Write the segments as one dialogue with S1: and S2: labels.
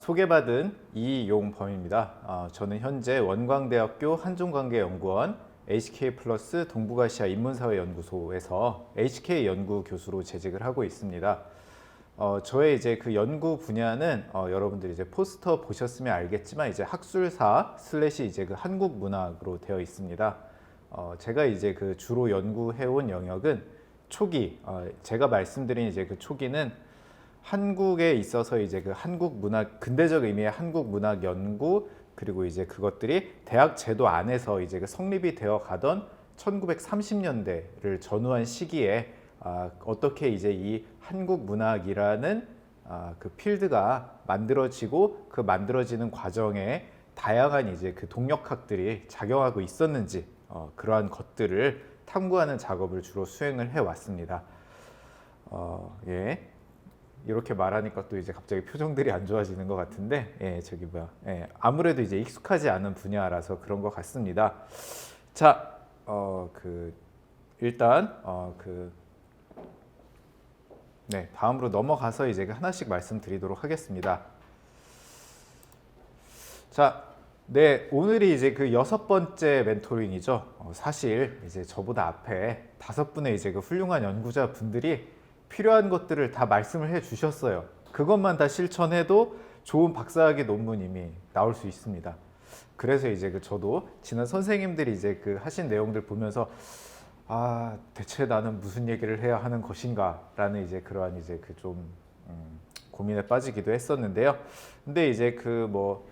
S1: 소개받은 이용범입니다. 어, 저는 현재 원광대학교 한중관계연구원 HK 플러스 동북아시아 인문사회연구소에서 HK 연구 교수로 재직을 하고 있습니다. 어, 저의 이제 그 연구 분야는 어, 여러분들이 이제 포스터 보셨으면 알겠지만 이제 학술사 슬래시 이제 그 한국 문학으로 되어 있습니다. 어, 제가 이제 그 주로 연구해온 영역은 초기, 어, 제가 말씀드린 이제 그 초기는 한국에 있어서 이제 그 한국 문학 근대적 의미의 한국 문학 연구 그리고 이제 그것들이 대학 제도 안에서 이제 그 성립이 되어 가던 1930년대를 전후한 시기에 아, 어떻게 이제 이 한국 문학이라는 아, 그 필드가 만들어지고 그 만들어지는 과정에 다양한 이제 그 동력학들이 작용하고 있었는지 어, 그러한 것들을 탐구하는 작업을 주로 수행을 해 왔습니다. 어, 예. 이렇게 말하니까 또 이제 갑자기 표정들이 안 좋아지는 것 같은데, 예, 저기 뭐야, 예, 아무래도 이제 익숙하지 않은 분야라서 그런 것 같습니다. 자, 어, 그 일단 어, 그 네, 다음으로 넘어가서 이제 그 하나씩 말씀드리도록 하겠습니다. 자, 네, 오늘이 이제 그 여섯 번째 멘토링이죠. 어, 사실 이제 저보다 앞에 다섯 분의 이제 그 훌륭한 연구자 분들이 필요한 것들을 다 말씀을 해 주셨어요. 그것만 다 실천해도 좋은 박사학위 논문 이미 나올 수 있습니다. 그래서 이제 그 저도 지난 선생님들이 이제 그 하신 내용들 보면서 아 대체 나는 무슨 얘기를 해야 하는 것인가라는 이제 그러한 이제 그좀 음, 고민에 빠지기도 했었는데요. 근데 이제 그 뭐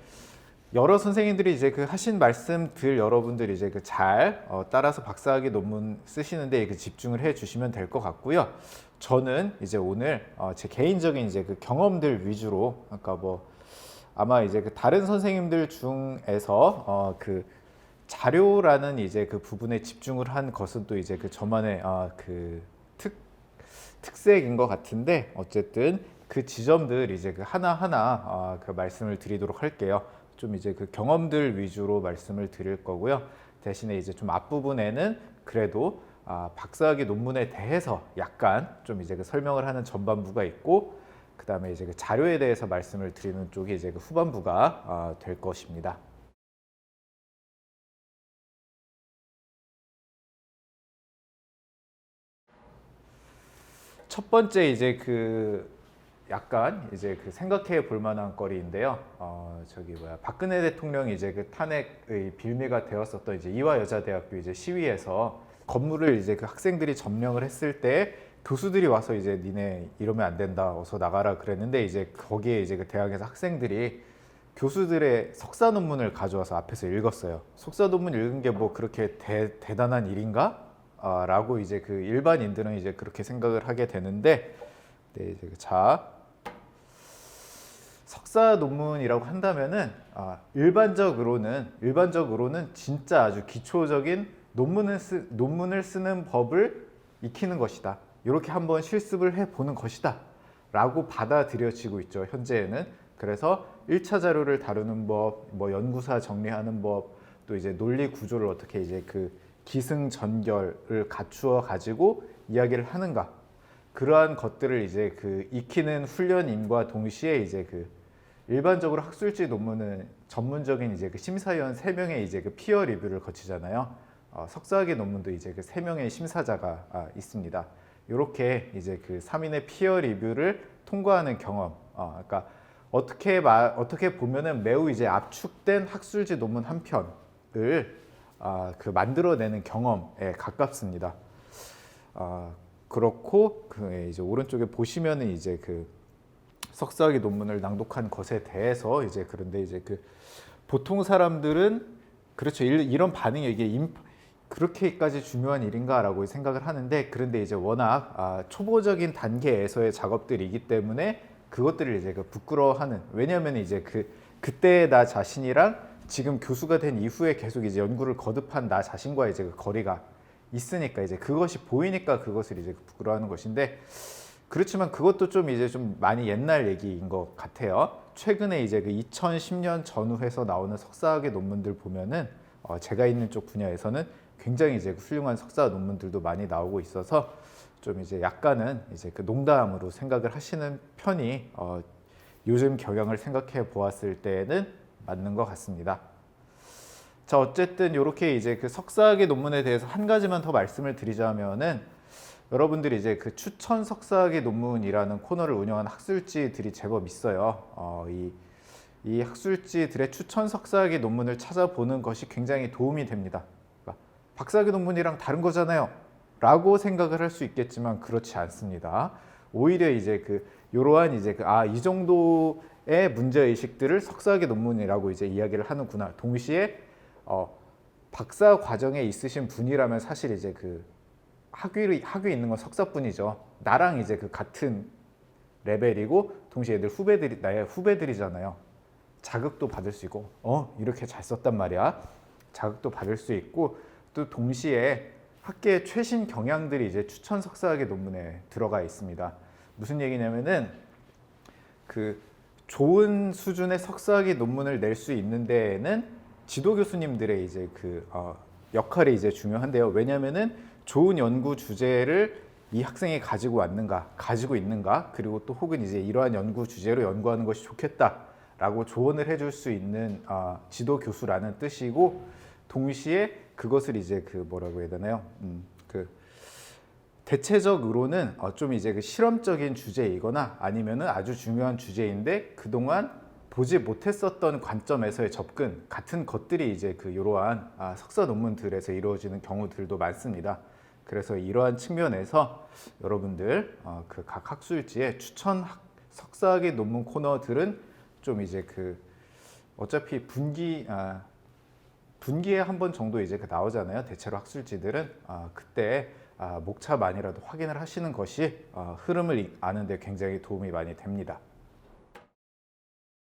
S1: 여러 선생님들이 이제 그 하신 말씀들 여러분들이 이제 그잘 어, 따라서 박사학위 논문 쓰시는데 그 집중을 해 주시면 될 것 같고요. 저는 이제 오늘 어, 제 개인적인 이제 그 경험들 위주로 아까 뭐 아마 이제 그 다른 선생님들 중에서 어, 그 자료라는 이제 그 부분에 집중을 한 것은 또 이제 그 저만의 아, 그 특, 특색인 것 같은데 어쨌든 그 지점들 이제 그 하나하나 아, 그 말씀을 드리도록 할게요. 좀 이제 그 경험들 위주로 말씀을 드릴 거고요. 대신에 이제 좀 앞부분에는 그래도 아, 박사학위 논문에 대해서 약간 좀 이제 그 설명을 하는 전반부가 있고 그 다음에 이제 그 자료에 대해서 말씀을 드리는 쪽이 이제 그 후반부가 아, 될 것입니다. 첫 번째 이제 그 약간 이제 그 생각해 볼 만한 거리인데요. 어 저기 뭐야 박근혜 대통령이 이제 그 탄핵의 빌미가 되었었던 이제 이화 여자대학교 이제 시위에서 건물을 이제 그 학생들이 점령을 했을 때 교수들이 와서 이제 니네 이러면 안 된다 어서 나가라 그랬는데 이제 거기에 이제 그 대학에서 학생들이 교수들의 석사 논문을 가져와서 앞에서 읽었어요. 석사 논문 읽은 게 뭐 그렇게 대, 대단한 일인가? 아, 라고 이제 그 일반인들은 이제 그렇게 생각을 하게 되는데 네, 이제 그자 석사 논문이라고 한다면은 아, 일반적으로는 일반적으로는 진짜 아주 기초적인 논문을 쓰, 논문을 쓰는 법을 익히는 것이다. 이렇게 한번 실습을 해 보는 것이다. 라고 받아들여지고 있죠. 현재에는. 그래서 1차 자료를 다루는 법, 뭐 연구사 정리하는 법, 또 이제 논리 구조를 어떻게 이제 그 기승전결을 갖추어 가지고 이야기를 하는가. 그러한 것들을 이제 그 익히는 훈련임과 동시에 이제 그 일반적으로 학술지 논문은 전문적인 이제 그 심사위원 세 명의 이제 그 피어 리뷰를 거치잖아요. 어, 석사학위 논문도 이제 그 세 명의 심사자가 아, 있습니다. 이렇게 이제 그 3인의 피어 리뷰를 통과하는 경험. 어, 그러니까 어떻게 말 어떻게 보면은 매우 이제 압축된 학술지 논문 한 편을 아, 그 만들어내는 경험에 가깝습니다. 아, 그렇고 그 이제 오른쪽에 보시면은 이제 그 석사학위 논문을 낭독한 것에 대해서 이제 그런데 이제 그 보통 사람들은 그렇죠 일- 이런 반응이 이게 임, 그렇게까지 중요한 일인가라고 생각을 하는데 그런데 이제 워낙 아, 초보적인 단계에서의 작업들이기 때문에 그것들을 이제 그 부끄러워하는 왜냐하면 이제 그 그때 나 자신이랑 지금 교수가 된 이후에 계속 이제 연구를 거듭한 나 자신과 이제 그 거리가 있으니까 이제 그것이 보이니까 그것을 이제 부끄러워하는 것인데 그렇지만 그것도 좀 이제 좀 많이 옛날 얘기인 것 같아요. 최근에 이제 그 2010년 전후해서 나오는 석사학위 논문들 보면은 어, 제가 있는 쪽 분야에서는 굉장히 이제 그 훌륭한 석사 논문들도 많이 나오고 있어서 좀 이제 약간은 이제 그 농담으로 생각을 하시는 편이 어, 요즘 경향을 생각해 보았을 때에는 맞는 것 같습니다. 자 어쨌든 이렇게 이제 그 석사학위 논문에 대해서 한 가지만 더 말씀을 드리자면은 여러분들이 이제 그 추천 석사학위 논문이라는 코너를 운영한 학술지들이 제법 있어요. 어, 이, 이 학술지들의 추천 석사학위 논문을 찾아보는 것이 굉장히 도움이 됩니다. 박사학위 논문이랑 다른 거잖아요. 라고 생각을 할 수 있겠지만 그렇지 않습니다. 오히려 이제 그 이러한 이제 그 아 이 정도의 문제 의식들을 석사학위 논문이라고 이제 이야기를 하는구나. 동시에 어 박사 과정에 있으신 분이라면 사실 이제 그 학위를 학위 있는 건 석사뿐이죠. 나랑 이제 그 같은 레벨이고 동시에 얘들 후배들이 나의 후배들이잖아요. 자극도 받을 수 있고 어 이렇게 잘 썼단 말이야. 자극도 받을 수 있고 또 동시에 학계의 최신 경향들이 이제 추천 석사학위 논문에 들어가 있습니다. 무슨 얘기냐면은 그 좋은 수준의 석사학위 논문을 낼 수 있는 데에는 지도 교수님들의 이제 그 어, 역할이 이제 중요한데요. 왜냐면은 좋은 연구 주제를 이 학생이 가지고 왔는가, 가지고 있는가, 그리고 또 혹은 이제 이러한 연구 주제로 연구하는 것이 좋겠다라고 조언을 해줄 수 있는 어, 지도 교수라는 뜻이고 동시에 그것을 이제 그 뭐라고 해야 되나요? 음, 그 대체적으로는 어, 좀 이제 그 실험적인 주제이거나 아니면은 아주 중요한 주제인데 그동안 보지 못했었던 관점에서의 접근 같은 것들이 이제 그 이러한 아, 석사 논문들에서 이루어지는 경우들도 많습니다. 그래서 이러한 측면에서 여러분들 어, 그각 학술지의 추천 학, 석사학위 논문 코너들은 좀 이제 그 어차피 분기 아, 분기에 한 번 정도 이제 그 나오잖아요. 대체로 학술지들은 아, 그때 아, 목차만이라도 확인을 하시는 것이 아, 흐름을 이- 아는데 굉장히 도움이 많이 됩니다.